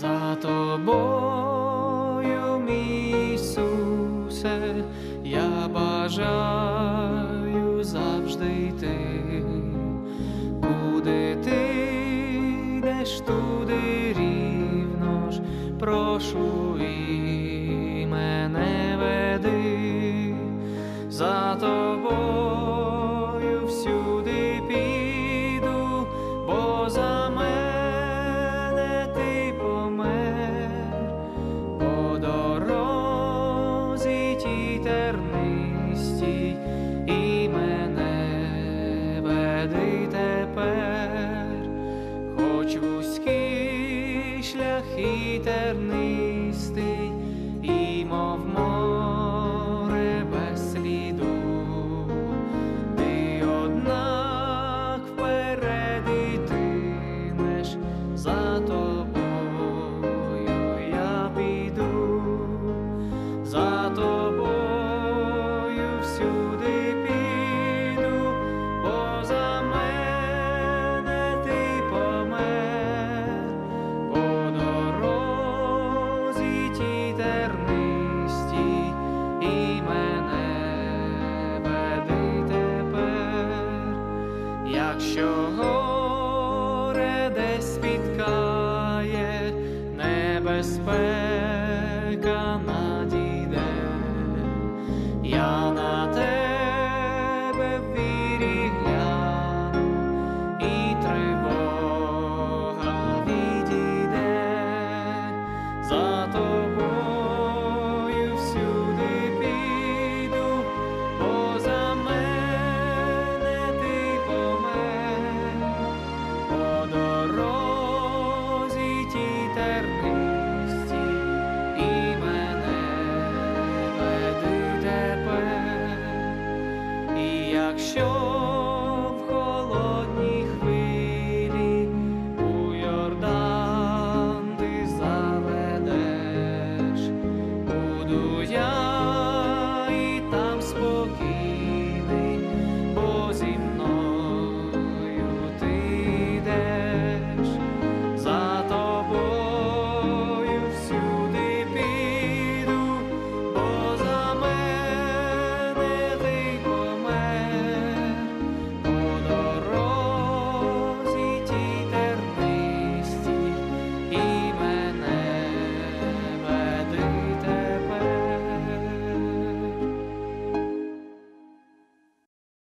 Za тобою, мій Ісусе, я бажаю. тернистий і мов море без сліду, ти однак вперед йтимеш за тобою. де спіткає небезпека. tak sure.